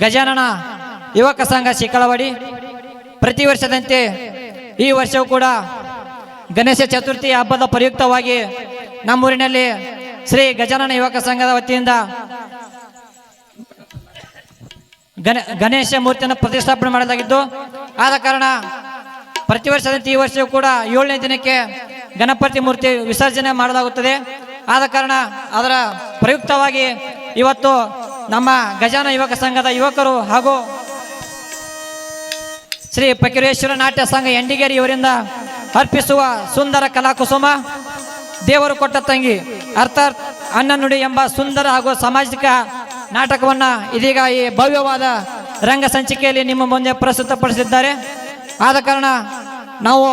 ಗಜಾನನ ಯುವಕ ಸಂಘ ಶಿಕಳವಾಡಿ ಪ್ರತಿ ವರ್ಷದಂತೆ ಈ ವರ್ಷವೂ ಕೂಡ ಗಣೇಶ ಚತುರ್ಥಿ ಹಬ್ಬದ ಪ್ರಯುಕ್ತವಾಗಿ ನಮ್ಮೂರಿನಲ್ಲಿ ಶ್ರೀ ಗಜಾನನ ಯುವಕ ಸಂಘದ ವತಿಯಿಂದ ಗಣ, ಗಣೇಶ ಮೂರ್ತಿಯನ್ನು ಪ್ರತಿಷ್ಠಾಪನೆ ಮಾಡಲಾಗಿದ್ದು, ಆದ ಕಾರಣ ಪ್ರತಿ ವರ್ಷದಂತೆ ಈ ವರ್ಷವೂ ಕೂಡ ಏಳನೇ ದಿನಕ್ಕೆ ಗಣಪತಿ ಮೂರ್ತಿ ವಿಸರ್ಜನೆ ಮಾಡಲಾಗುತ್ತದೆ. ಆದ ಕಾರಣ ಅದರ ಪ್ರಯುಕ್ತವಾಗಿ ಇವತ್ತು ನಮ್ಮ ಗಜಾನ ಯುವಕ ಸಂಘದ ಯುವಕರು ಹಾಗೂ ಶ್ರೀ ಪಕೀರೇಶ್ವರ ನಾಟ್ಯ ಸಂಘ ಎಂಡಿಗೇರಿ ಇವರಿಂದ ಅರ್ಪಿಸುವ ಸುಂದರ ಕಲಾಕುಸುಮ, ದೇವರು ಕೊಟ್ಟ ತಂಗಿ ಅರ್ಥಾತ್ ಅನ್ನ ನುಡಿ ಎಂಬ ಸುಂದರ ಹಾಗೂ ಸಾಮಾಜಿಕ ನಾಟಕವನ್ನು ಇದೀಗ ಈ ಭವ್ಯವಾದ ರಂಗ ಸಂಚಿಕೆಯಲ್ಲಿ ನಿಮ್ಮ ಮುಂದೆ ಪ್ರಸ್ತುತಪಡಿಸಿದ್ದಾರೆ. ಆದ ಕಾರಣ ನಾವು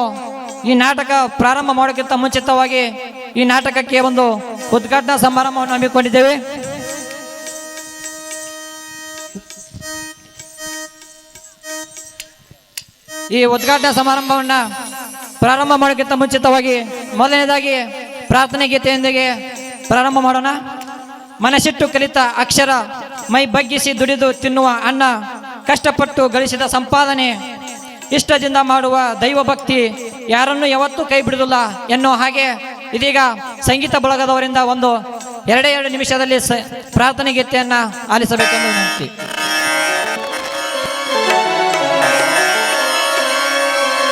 ಈ ನಾಟಕ ಪ್ರಾರಂಭ ಮಾಡೋಕ್ಕಿಂತ ಮುಂಚಿತವಾಗಿ ಈ ನಾಟಕಕ್ಕೆ ಒಂದು ಉದ್ಘಾಟನಾ ಸಮಾರಂಭವನ್ನು ಹಮ್ಮಿಕೊಂಡಿದ್ದೇವೆ. ಈ ಉದ್ಘಾಟನಾ ಸಮಾರಂಭವನ್ನ ಪ್ರಾರಂಭ ಮಾಡೋಕ್ಕಿಂತ ಮುಂಚಿತವಾಗಿ ಮೊದಲನೇದಾಗಿ ಪ್ರಾರ್ಥನೆ ಗೀತೆಯೊಂದಿಗೆ ಪ್ರಾರಂಭ ಮಾಡೋಣ. ಮನಸ್ಸಿಟ್ಟು ಕಲಿತ ಅಕ್ಷರ ಮೈ ಬಗ್ಗಿಸಿ ದುಡಿದು ತಿನ್ನುವ ಅನ್ನ, ಕಷ್ಟಪಟ್ಟು ಗಳಿಸಿದ ಸಂಪಾದನೆ, ಇಷ್ಟದಿಂದ ಮಾಡುವ ದೈವ ಭಕ್ತಿ ಯಾರನ್ನು ಯಾವತ್ತೂ ಕೈ ಬಿಡುವುದಿಲ್ಲ ಎನ್ನುವ ಹಾಗೆ ಇದೀಗ ಸಂಗೀತ ಬಳಗದವರಿಂದ ಒಂದು ಎರಡೇ ಎರಡು ನಿಮಿಷದಲ್ಲಿ ಪ್ರಾರ್ಥನೆ ಗೀತೆಯನ್ನ ಆಲಿಸಬೇಕೆಂದು ವಿನಂತಿ.